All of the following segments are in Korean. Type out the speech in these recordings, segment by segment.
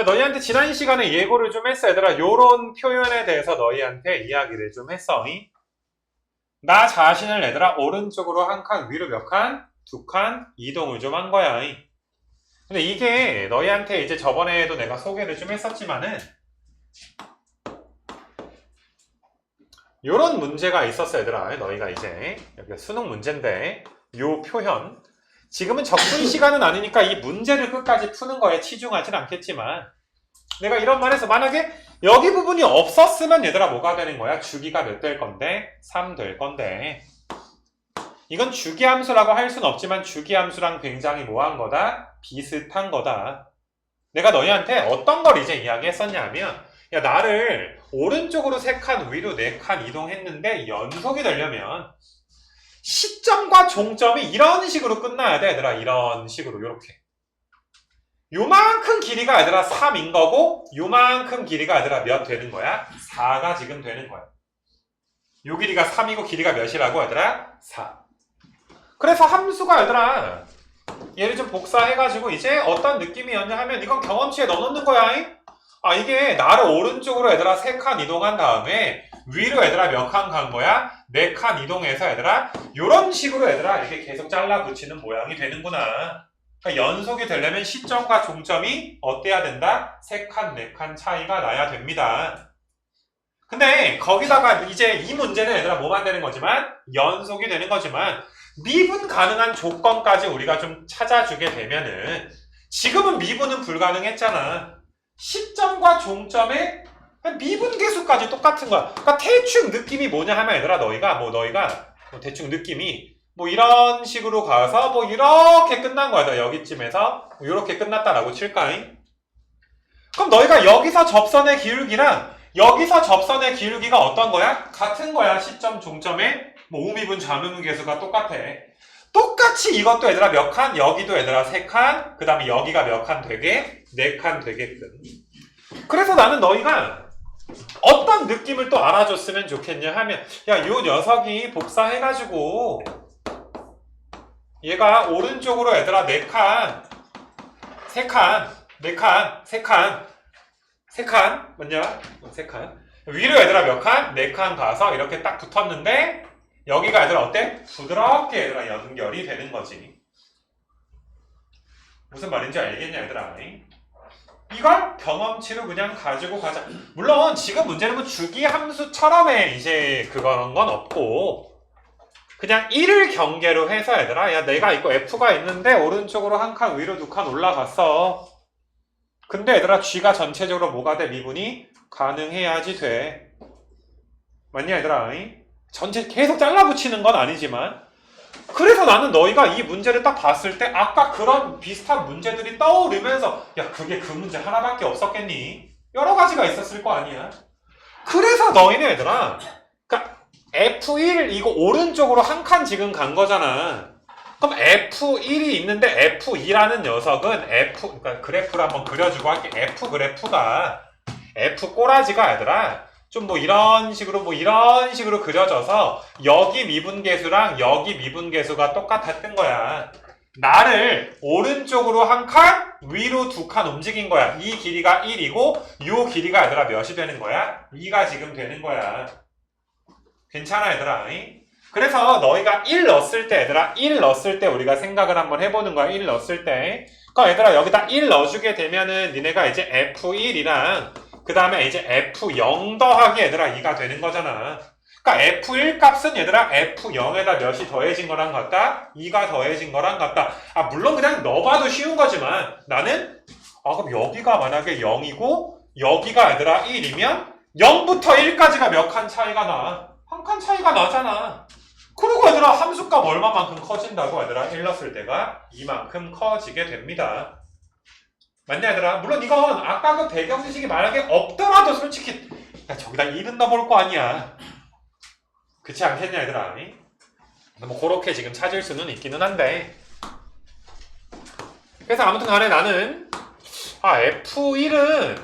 자, 너희한테 지난 시간에 예고를 좀 했어, 얘들아. 요런 표현에 대해서 너희한테 이야기를 좀 했어. 이? 나 자신을 얘들아, 오른쪽으로 한 칸, 위로 몇 칸? 두 칸 이동을 좀 한 거야. 이. 근데 이게 너희한테 이제 저번에도 내가 소개를 좀 했었지만은, 요런 문제가 있었어, 얘들아. 너희가 이제. 여기 수능 문제인데, 요 표현. 지금은 적분 시간은 아니니까 이 문제를 끝까지 푸는 거에 치중하진 않겠지만 내가 이런 말해서 만약에 여기 부분이 없었으면 얘들아 뭐가 되는 거야? 주기가 몇 될 건데? 3 될 건데 이건 주기함수라고 할 수는 없지만 주기함수랑 굉장히 뭐한 거다? 비슷한 거다 내가 너희한테 어떤 걸 이제 이야기했었냐면 야 나를 오른쪽으로 3칸 위로 4칸 이동했는데 연속이 되려면 시점과 종점이 이런 식으로 끝나야 돼, 얘들아. 이런 식으로, 요렇게. 요만큼 길이가 얘들아 3인 거고, 요만큼 길이가 얘들아 몇 되는 거야? 4가 지금 되는 거야. 요 길이가 3이고 길이가 몇이라고 얘들아? 4. 그래서 함수가 얘들아, 얘를 좀 복사해가지고 이제 어떤 느낌이었냐 하면 이건 경험치에 넣어놓는 거야. 잉? 아, 이게 나를 오른쪽으로 얘들아 3칸 이동한 다음에 위로 얘들아 몇 칸 간 거야? 4칸 이동해서 얘들아 요런 식으로 얘들아 이렇게 계속 잘라 붙이는 모양이 되는구나. 그러니까 연속이 되려면 시점과 종점이 어때야 된다? 3칸, 4칸 차이가 나야 됩니다. 근데 거기다가 이제 이 문제는 얘들아 뭐만 되는 거지만 연속이 되는 거지만 미분 가능한 조건까지 우리가 좀 찾아주게 되면은 지금은 미분은 불가능했잖아. 시점과 종점의 미분 계수까지 똑같은 거야. 그러니까 대충 느낌이 뭐냐 하면 얘들아 너희가 뭐 너희가 뭐 대충 느낌이 뭐 이런 식으로 가서 뭐 이렇게 끝난 거야. 너 여기쯤에서 뭐 이렇게 끝났다라고 칠까잉? 그럼 너희가 여기서 접선의 기울기랑 여기서 접선의 기울기가 어떤 거야? 같은 거야. 시점 종점의 뭐 우미분 좌미분 계수가 똑같아. 똑같이 이것도 얘들아 몇 칸? 여기도 얘들아 세 칸. 그 다음에 여기가 몇 칸 되게? 네 칸 되게끔. 그래서 나는 너희가 어떤 느낌을 또 알아줬으면 좋겠냐 하면 야 요 녀석이 복사해가지고 얘가 오른쪽으로 얘들아 4칸 3칸 4칸 3칸 3칸 맞냐? 3칸 위로 얘들아 몇 칸? 4칸 가서 이렇게 딱 붙었는데 여기가 얘들아 어때? 부드럽게 얘들아 연결이 되는 거지 무슨 말인지 알겠냐 얘들아 이걸 경험치로 그냥 가지고 가자. 물론 지금 문제는 뭐 주기 함수처럼의 이제 그런 건 없고 그냥 1을 경계로 해서 얘들아 야 내가 이거 F가 있는데 오른쪽으로 한 칸 위로 두 칸 올라갔어. 근데 얘들아 G가 전체적으로 뭐가 돼? 미분이 가능해야지 돼. 맞냐 얘들아? 전체 계속 잘라붙이는 건 아니지만 그래서 나는 너희가 이 문제를 딱 봤을 때 아까 그런 비슷한 문제들이 떠오르면서 야 그게 그 문제 하나밖에 없었겠니? 여러 가지가 있었을 거 아니야. 그래서 너희는 얘들아 그러니까 F1 이거 오른쪽으로 한 칸 지금 간 거잖아. 그럼 F1이 있는데 F2라는 녀석은 F 그러니까 그래프를 한번 그려주고 할게. F 그래프가 F 꼬라지가 얘들아 좀 뭐 이런 식으로 뭐 이런 식으로 그려져서 여기 미분계수랑 여기 미분계수가 똑같았던 거야. 나를 오른쪽으로 한 칸, 위로 두 칸 움직인 거야. 이 길이가 1이고 이 길이가 얘들아 몇이 되는 거야? 2가 지금 되는 거야. 괜찮아 얘들아. 이? 그래서 너희가 1 넣었을 때 얘들아 1 넣었을 때 우리가 생각을 한번 해보는 거야. 1 넣었을 때. 그러니까 얘들아 여기다 1 넣어주게 되면은 니네가 이제 F1이랑 그 다음에 이제 F0 더하기 얘들아 2가 되는 거잖아. 그러니까 F1 값은 얘들아 F0에다 몇이 더해진 거랑 같다? 2가 더해진 거랑 같다. 아 물론 그냥 넣어봐도 쉬운 거지만 나는 아 그럼 여기가 만약에 0이고 여기가 얘들아 1이면 0부터 1까지가 몇 칸 차이가 나? 한 칸 차이가 나잖아. 그리고 얘들아 함수값 얼마만큼 커진다고 얘들아 1 넣었을 때가 이만큼 커지게 됩니다. 맞냐 얘들아? 물론 이건 아까 그 배경 지식이 만약에 없더라도 솔직히 야 저기다 1은 넣어볼 거 아니야. 그렇지 않겠냐 얘들아? 뭐 그렇게 지금 찾을 수는 있기는 한데 그래서 아무튼 간에 나는 아 F1은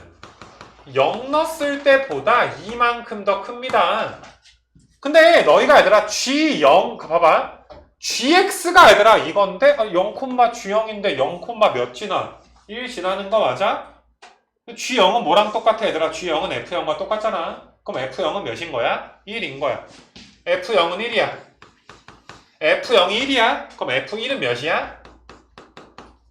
0 넣었을 때보다 이만큼 더 큽니다. 근데 너희가 얘들아 G0 봐봐 GX가 얘들아 이건데 0, G0인데 0, 몇 지나? 1 지나는 거 맞아? G0은 뭐랑 똑같아 얘들아? G0은 F0과 똑같잖아. 그럼 F0은 몇인 거야? 1인 거야. F0은 1이야. F0이 1이야? 그럼 F1은 몇이야?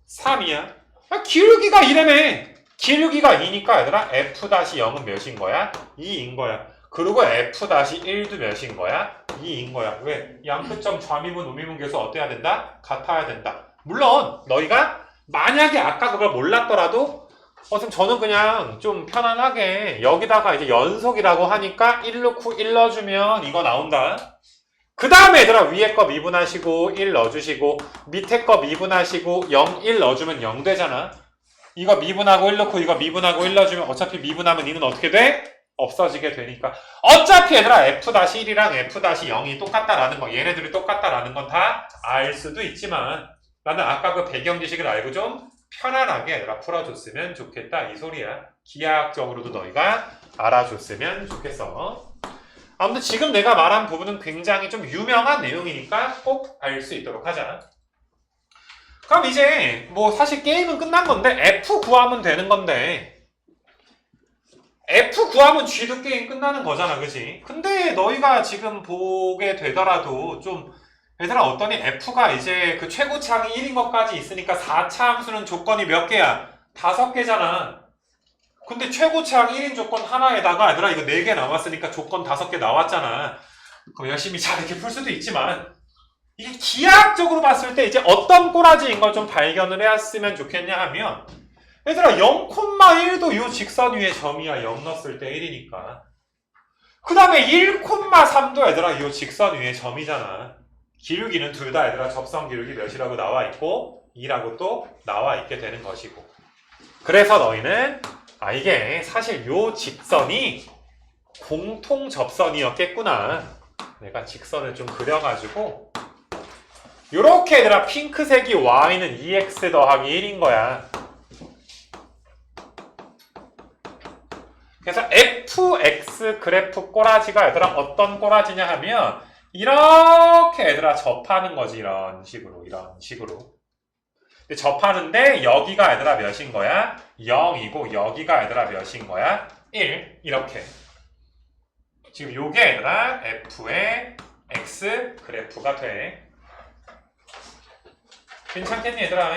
3이야. 아, 기울기가 2라며. 기울기가 2니까 얘들아 F-0은 몇인 거야? 2인 거야. 그리고 F-1도 몇인 거야? 2인 거야. 왜? 양끝점 좌미분 우미분 계수 어때야 된다? 같아야 된다. 물론 너희가 만약에 아까 그걸 몰랐더라도 어, 그럼 저는 그냥 좀 편안하게 여기다가 이제 연속이라고 하니까 1 넣고 1 넣어주면 이거 나온다. 그 다음에 얘들아 위에 거 미분하시고 1 넣어주시고 밑에 거 미분하시고 0, 1 넣어주면 0 되잖아. 이거 미분하고 1 넣고 이거 미분하고 1 넣어주면 어차피 미분하면 이는 어떻게 돼? 없어지게 되니까 어차피 얘들아 F-1이랑 F-0이 똑같다라는 거 얘네들이 똑같다라는 건 다 알 수도 있지만 나는 아까 그 배경 지식을 알고 좀 편안하게 얘들아 풀어줬으면 좋겠다. 이 소리야. 기하학적으로도 너희가 알아줬으면 좋겠어. 아무튼 지금 내가 말한 부분은 굉장히 좀 유명한 내용이니까 꼭 알 수 있도록 하자. 그럼 이제 뭐 사실 게임은 끝난 건데 F 구하면 되는 건데 F 구하면 G도 게임 끝나는 거잖아 그지? 근데 너희가 지금 보게 되더라도 좀 얘들아 어떠니 F가 이제 그 최고차항이 1인 것까지 있으니까 4차 함수는 조건이 몇 개야? 다섯 개잖아. 근데 최고차항 1인 조건 하나에다가 얘들아 이거 4개 남았으니까 조건 다섯 개 나왔잖아. 그럼 열심히 잘 이렇게 풀 수도 있지만 이게 기하학적으로 봤을 때 이제 어떤 꼬라지인 걸 좀 발견을 해왔으면 좋겠냐 하면 얘들아 0,1도 이 직선 위에 점이야 0 넣었을 때 1이니까 그 다음에 1,3도 얘들아 이 직선 위에 점이잖아 기울기는 둘 다 얘들아 접선 기울기 몇이라고 나와 있고 2라고 또 나와 있게 되는 것이고. 그래서 너희는 아 이게 사실 요 직선이 공통 접선이었겠구나. 내가 직선을 좀 그려가지고. 요렇게 얘들아 핑크색이 y는 2x 더하기 1인 거야. 그래서 fx 그래프 꼬라지가 얘들아 어떤 꼬라지냐 하면 이렇게 얘들아 접하는 거지 이런 식으로 이런 식으로 근데 접하는데 여기가 얘들아 몇인 거야? 0이고 여기가 얘들아 몇인 거야? 1 이렇게 지금 요게 얘들아 f의 x 그래프가 돼 괜찮겠니 얘들아?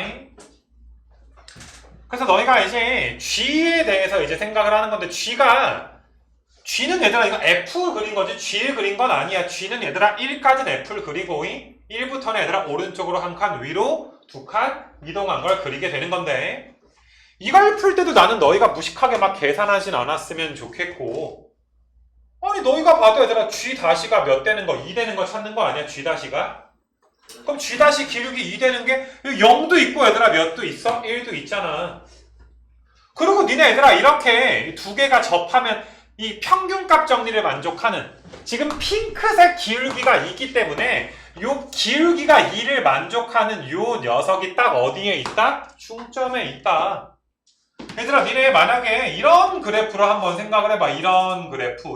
그래서 너희가 이제 g에 대해서 이제 생각을 하는 건데 g가 G는 얘들아 이거 F 그린 거지 G를 그린 건 아니야. G는 얘들아 1까지는 F를 그리고 1부터는 얘들아 오른쪽으로 한 칸 위로 두 칸 이동한 걸 그리게 되는 건데 이걸 풀 때도 나는 너희가 무식하게 막 계산하진 않았으면 좋겠고 아니 너희가 봐도 얘들아 G 다시가 몇 되는 거 2 되는 거 찾는 거 아니야 G 다시가? 그럼 G 다시 기울기 2 되는 게 0도 있고 얘들아 몇도 있어? 1도 있잖아. 그리고 니네 얘들아 이렇게 두 개가 접하면 이 평균값 정리를 만족하는 지금 핑크색 기울기가 있기 때문에 요 기울기가 2를 만족하는 요 녀석이 딱 어디에 있다? 중점에 있다. 얘들아 니네 만약에 이런 그래프로 한번 생각을 해봐. 이런 그래프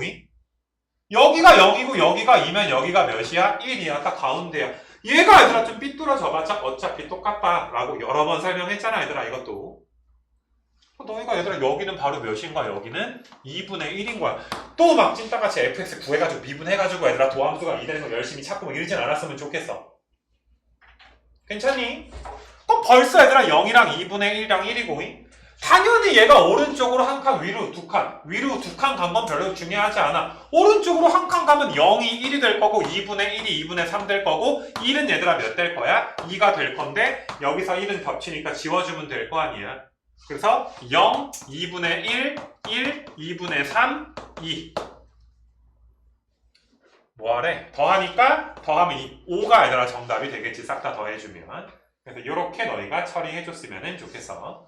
여기가 0이고 여기가 2면 여기가 몇이야? 1이야. 딱 가운데야. 얘가 얘들아 좀 삐뚤어져봤자 어차피 똑같다 라고 여러 번 설명했잖아 얘들아 이것도 너희가 얘들아 여기는 바로 몇인가 여기는 2분의 1인 거야. 또 막 찐따같이 fx 구해가지고 미분해가지고 얘들아 도함수가 2 되는 거 열심히 찾고 막 이러진 않았으면 좋겠어. 괜찮니? 그럼 벌써 얘들아 0이랑 2분의 1이랑 1이고 당연히 얘가 오른쪽으로 한 칸 위로 두 칸. 위로 두 칸 간 건 별로 중요하지 않아. 오른쪽으로 한 칸 가면 0이 1이 될 거고 2분의 1이 2분의 3 될 거고 1은 얘들아 몇 될 거야? 2가 될 건데 여기서 1은 겹치니까 지워주면 될 거 아니야 그래서 0, 2분의 1, 1, 2분의 3, 2 뭐하래? 더하니까 더하면 2, 5가 얘들아 정답이 되겠지. 싹 다 더해주면. 그래서 이렇게 너희가 처리해줬으면 좋겠어